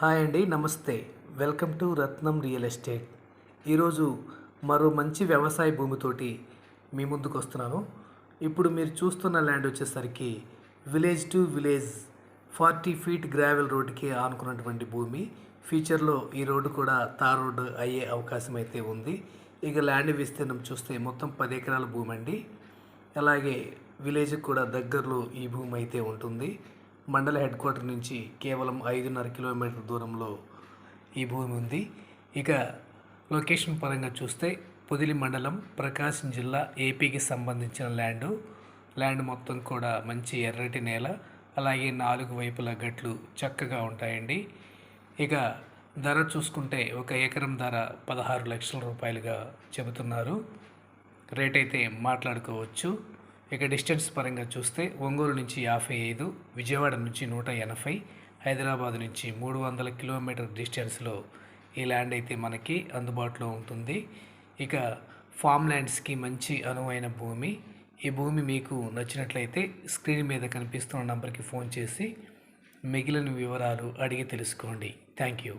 Hi అండి నమస్తే. Welcome to Ratnam real estate. ఈరోజు మరో మంచి వ్యవసాయ భూమితోటి మీ ముందుకు వస్తున్నాను. ఇప్పుడు మీరు చూస్తున్న ల్యాండ్ వచ్చేసరికి village to village forty feet gravel రోడ్డుకి ఆనుకున్నటువంటి భూమి. ఫ్యూచర్లో ఈ రోడ్డు కూడా తార్ రోడ్డు అయ్యే అవకాశం అయితే ఉంది. ఇక ల్యాండ్ విస్తీర్ణం చూస్తే మొత్తం పది ఎకరాల భూమి అండి అలాగే విలేజ్కి కూడా దగ్గరలో ఈ భూమి అయితే ఉంటుంది. మండల హెడ్ క్వార్టర్ నుంచి కేవలం ఐదున్నర కిలోమీటర్ దూరంలో ఈ భూమి ఉంది. ఇక లొకేషన్ పరంగా చూస్తే పొదిలి మండలం ప్రకాశం జిల్లా ఏపీకి సంబంధించిన ల్యాండ్. ల్యాండ్ మొత్తం కూడా మంచి ఎర్రటి నేల అలాగే నాలుగు వైపుల గట్లు చక్కగా ఉంటాయండి. ఇక ధర చూసుకుంటే ఒక ఎకరం ధర పదహారు లక్షల రూపాయలుగా చెబుతున్నారు. రేట్ అయితే మాట్లాడుకోవచ్చు. ఇక డిస్టెన్స్ పరంగా చూస్తే ఒంగోలు నుంచి యాభై ఐదు విజయవాడ నుంచి నూట ఎనభై హైదరాబాద్ నుంచి మూడు వందల కిలోమీటర్ డిస్టెన్స్లో ఈ ల్యాండ్ అయితే మనకి అందుబాటులో ఉంటుంది. ఇక ఫామ్ ల్యాండ్స్కి మంచి అనువైన భూమి. ఈ భూమి మీకు నచ్చినట్లయితే స్క్రీన్ మీద కనిపిస్తున్న నంబర్కి ఫోన్ చేసి మిగిలిన వివరాలు అడిగి తెలుసుకోండి. Thank you.